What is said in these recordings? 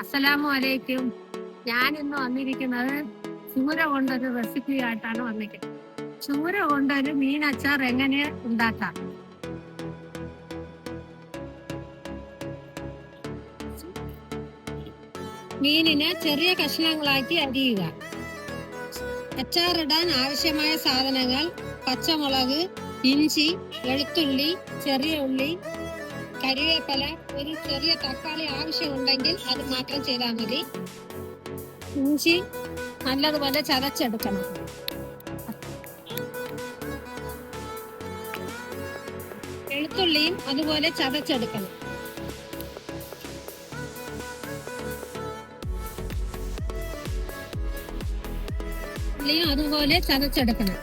അസ്സലാമു അലൈക്കും ഞാൻ ഇന്ന് വന്നിരിക്കുന്നത് ചൂര കൊണ്ടൊരു റെസിപ്പി ആയിട്ടാണ് വന്നിരിക്കുന്നത്. ചൂര കൊണ്ടൊരു മീൻ അച്ചാർ എങ്ങനെ ഉണ്ടാക്കാം? മീനിനെ ചെറിയ കഷ്ണങ്ങളാക്കി അരിയുക. അച്ചാറിടാൻ ആവശ്യമായ സാധനങ്ങൾ പച്ചമുളക് ഇഞ്ചി വെളുത്തുള്ളി ചെറിയ ഉള്ളി കരിവേപ്പില ഒരു ചെറിയ തക്കാളി ആവശ്യമുണ്ടെങ്കിൽ അത് മാത്രം ചെയ്താൽ മതി. ഇഞ്ചി നല്ലതുപോലെ ചതച്ചെടുക്കണം. വെളുത്തുള്ളിയും അതുപോലെ ചതച്ചെടുക്കണം. ഉള്ളിയും അതുപോലെ ചതച്ചെടുക്കണം.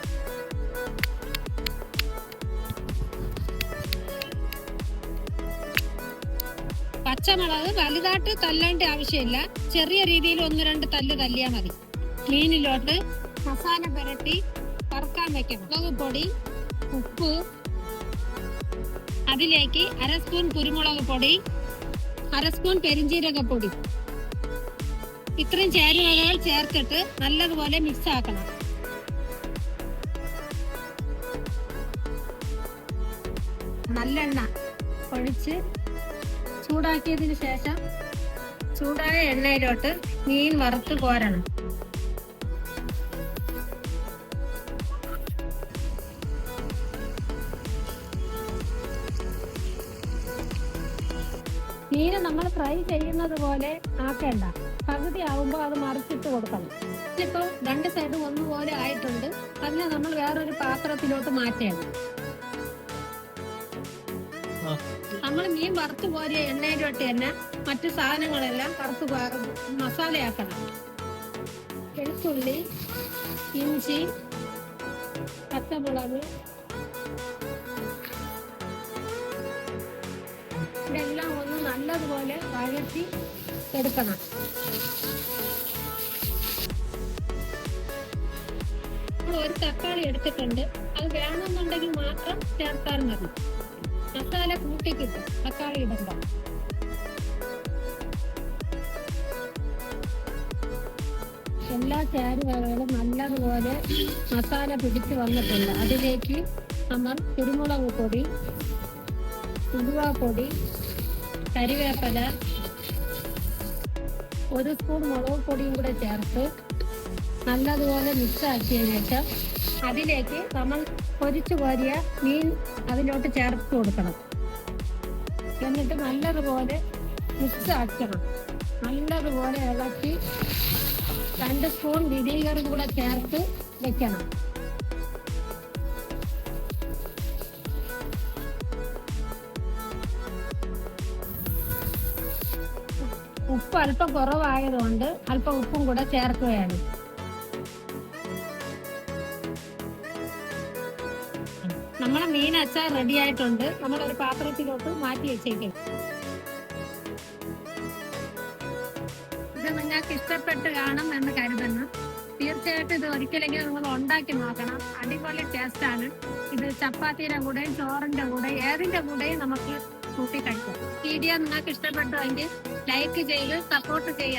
പച്ചമുളക് വലുതായിട്ട് തല്ലേണ്ട ആവശ്യമില്ല. ചെറിയ രീതിയിൽ ഒന്ന് രണ്ട് തല്ല് തല്ലിയാൽ മതി. മീനിലോട്ട് മസാല പുരട്ടി വറുക്കാൻ വെക്കണം. മുളക് പൊടി ഉപ്പ് അതിലേക്ക് അര സ്പൂൺ കുരുമുളക് പൊടി അര സ്പൂൺ പെരിഞ്ചീരക പൊടി. ഇത്രയും ചേരുവകൾ ചേർത്തിട്ട് നല്ലതുപോലെ മിക്സ് ആക്കണം. നല്ലെണ്ണ ഒഴിച്ച് ചൂടാക്കിയതിന് ശേഷം ചൂടായ എണ്ണയിലോട്ട് മീൻ വറുത്ത് കോരണം. മീന് നമ്മൾ ഫ്രൈ ചെയ്യുന്നത് പോലെ ആക്കേണ്ട. പകുതി ആവുമ്പോൾ അത് മറിച്ചിട്ട് കൊടുക്കണം. ഇപ്പൊ രണ്ട് സൈഡും ഒന്നുപോലെ ആയിട്ടുണ്ട്. അതിനെ നമ്മൾ വേറൊരു പാത്രത്തിലോട്ട് മാറ്റണം നമ്മൾ മീൻ വറുത്ത് കോരിയ എണ്ണയിലോട്ട് തന്നെ മറ്റു സാധനങ്ങളെല്ലാം വറുത്ത് മസാലയാക്കണം. വെളുത്തുള്ളി ഇഞ്ചി പച്ചമുളക് ഇതെല്ലാം ഒന്ന് നല്ലതുപോലെ വഴറ്റി എടുക്കണം. ഒരു തക്കാളി എടുത്തിട്ടുണ്ട്. അത് വേണമെന്നുണ്ടെങ്കിൽ മാത്രം ചേർത്താൽ മതി. മസാല കൂട്ടി കിട്ടും ഇടണ്ട എല്ലാ ചേരുവകളും നല്ലതുപോലെ മസാല പിടിച്ച് വന്നിട്ടുണ്ട്. അതിലേക്ക് നമ്മൾ കുരുമുളക് പൊടി ഉലുവാപ്പൊടി കരിവേപ്പില ഒരു സ്പൂൺ മുളക് പൊടിയും കൂടെ ചേർത്ത് നല്ലതുപോലെ മിക്സ് ആക്കിയതിന് ശേഷം അതിലേക്ക് നമ്മൾ പൊരിച്ചു കോരിയ മീൻ അതിലോട്ട് ചേർത്ത് കൊടുക്കണം. എന്നിട്ട് നല്ലതുപോലെ മിക്സ് ആക്കണം. നല്ലതുപോലെ ഇളക്കി രണ്ട് സ്പൂൺ വിനീഗറും കൂടെ ചേർത്ത് വെക്കണം. ഉപ്പ് അല്പം കുറവായതുകൊണ്ട് അല്പം ഉപ്പും കൂടെ ചേർക്കുകയാണ്. നമ്മളെ മീൻ അച്ചാർ റെഡി ആയിട്ടുണ്ട്. നമ്മൾ ഒരു പാത്രത്തിലോട്ട് മാറ്റി വെച്ചേക്കും. ഇത് നിങ്ങൾക്ക് ഇഷ്ടപ്പെട്ട് കാണും എന്ന് കരുതുന്നു. തീർച്ചയായിട്ടും ഇത് ഒരിക്കലെങ്കിലും നിങ്ങൾ ഉണ്ടാക്കി നോക്കണം. അടിപൊളി ടേസ്റ്റ് ആണ്. ഇത് ചപ്പാത്തിയുടെ കൂടെയും ചോറിന്റെ കൂടെ ഏതിന്റെ കൂടെയും നമുക്ക് കൂട്ടി കഴിക്കാം. വീഡിയോ നിങ്ങൾക്ക് ഇഷ്ടപ്പെട്ടുവെങ്കിൽ ലൈക്ക് ചെയ്ത് സപ്പോർട്ട് ചെയ്യണം.